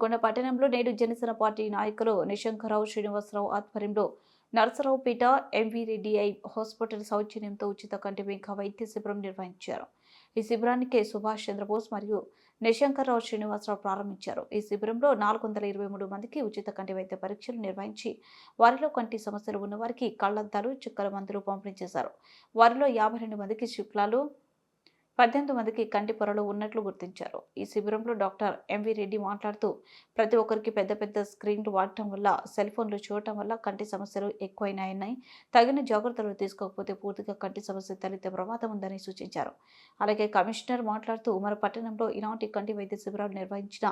పట్టణంలో నేడు జనసేన పార్టీ నాయకులు నిశంకరావు శ్రీనివాసరావు ఆధ్వర్యంలో Narasaraopet M V Reddy eye hospital సౌజన్యంతో ఉచిత కంటి మేఘ వైద్య శిబిరం నిర్వహించారు. ఈ శిబిరానికి సుభాష్ చంద్రబోస్ మరియు నిశంకర్రావు శ్రీనివాసరావు ప్రారంభించారు. ఈ శిబిరంలో నాలుగు వందల ఇరవై మూడు మందికి ఉచిత కంటి వైద్య పరీక్షలు నిర్వహించి వారిలో కంటి సమస్యలు ఉన్నవారికి కళ్ళద్దాలు చుక్కల మందులు పంపిణీ చేశారు. వారిలో యాభై రెండు మందికి శుక్లాలు పద్దెనిమిది మందికి కంటి పొరలు ఉన్నట్లు గుర్తించారు. ఈ శిబిరంలో డాక్టర్ ఎంవి రెడ్డి మాట్లాడుతూ ప్రతి ఒక్కరికి పెద్ద పెద్ద స్క్రీన్లు వాడటం వల్ల సెల్ ఫోన్లు చూడటం వల్ల కంటి సమస్యలు ఎక్కువైనాయని తగిన జాగ్రత్తలు తీసుకోకపోతే పూర్తిగా కంటి సమస్య తలెత్తే ప్రమాదం ఉందని సూచించారు. అలాగే కమిషనర్ మాట్లాడుతూ మన పట్టణంలో ఇలాంటి కంటి వైద్య శిబిరాలు నిర్వహించిన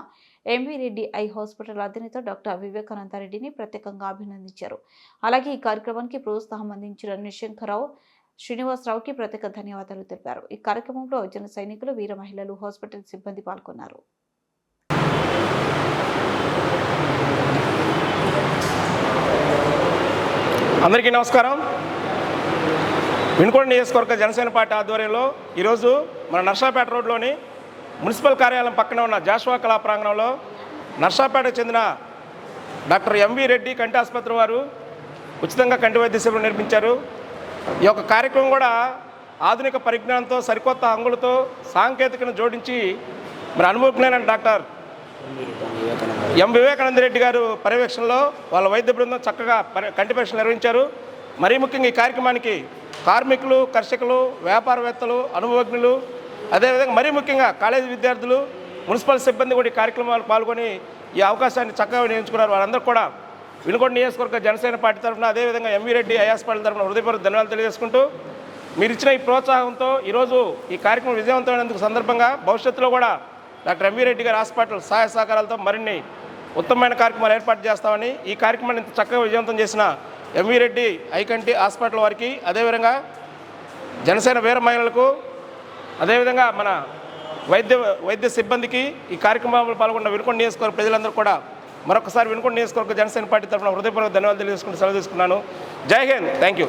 M V Reddy eye hospital అధినేత డాక్టర్ వివేకానంద రెడ్డిని ప్రత్యేకంగా అభినందించారు. అలాగే ఈ కార్యక్రమానికి ప్రోత్సాహం అందించిన నిశంకరావు శ్రీనివాసరావుకి ప్రత్యేక ధన్యవాదాలు తెలిపారు. ఈ కార్యక్రమంలో జన సైనికులు వీర మహిళలు హాస్పిటల్ సిబ్బంది పాల్గొన్నారు. అందరికీ నమస్కారం. వినుకొండ నియోజకవర్గ జనసేన పార్టీ ఆధ్వర్యంలో ఈరోజు మన నర్సాపేట రోడ్లోని మున్సిపల్ కార్యాలయం పక్కన ఉన్న జాషువా కళా ప్రాంగణంలో నర్సాపేటకు చెందిన డాక్టర్ ఎంవి రెడ్డి కంటి ఆసుపత్రి వారు ఉచితంగా కంటి వైద్య సేవలు నిర్మించారు. ఈ యొక్క కార్యక్రమం కూడా ఆధునిక పరిజ్ఞానంతో సరికొత్త అంగులతో సాంకేతికను జోడించి మరి అనుభవజ్ఞైన డాక్టర్ ఎం వివేకానంద రెడ్డి గారు పర్యవేక్షణలో వాళ్ళ వైద్య బృందం చక్కగా కంటి పరీక్షలు నిర్వహించారు. మరీ ముఖ్యంగా ఈ కార్యక్రమానికి కార్మికులు కర్షకులు వ్యాపారవేత్తలు అనుభవజ్ఞులు అదేవిధంగా మరీ ముఖ్యంగా కాలేజీ విద్యార్థులు మున్సిపల్ సిబ్బంది కూడా ఈ కార్యక్రమాలు పాల్గొని ఈ అవకాశాన్ని చక్కగా వినియోగించుకున్నారు. వారందరూ కూడా వినుకొండ నియోజకవర్గ జనసేన పార్టీ తరఫున అదేవిధంగా ఎంవీ రెడ్డి ఐఎస్పాల్ తరఫున హృదయపూర్వక ధన్యవాదాలు తెలియజేసుకుంటూ మీరు ఇచ్చిన ఈ ప్రోత్సాహంతో ఈరోజు ఈ కార్యక్రమం విజయవంతమైనందుకు సందర్భంగా భవిష్యత్తులో కూడా డాక్టర్ ఎంవీ రెడ్డి గారి హాస్పిటల్ సహాయ సహకారాలతో మరిన్ని ఉత్తమమైన కార్యక్రమాలు ఏర్పాటు చేస్తామని ఈ కార్యక్రమాన్ని ఇంత చక్కగా విజయవంతం చేసిన ఎంవీ రెడ్డి ఐకంటి హాస్పిటల్ వారికి అదేవిధంగా జనసేన వీర మహిళలకు అదేవిధంగా మన వైద్య వైద్య సిబ్బందికి ఈ కార్యక్రమంలో పాల్గొన్న వినుకొండ నియోజకవర్గ ప్రజలందరూ కూడా మరొకసారి వినుకొండ నియోజకవర్గ జనసేన పార్టీ తరఫున హృదయపూర్వక ధన్యవాదాలు తెలియజేసుకుంటూ సెలవు తీసుకున్నాను జై హింద్. Thank you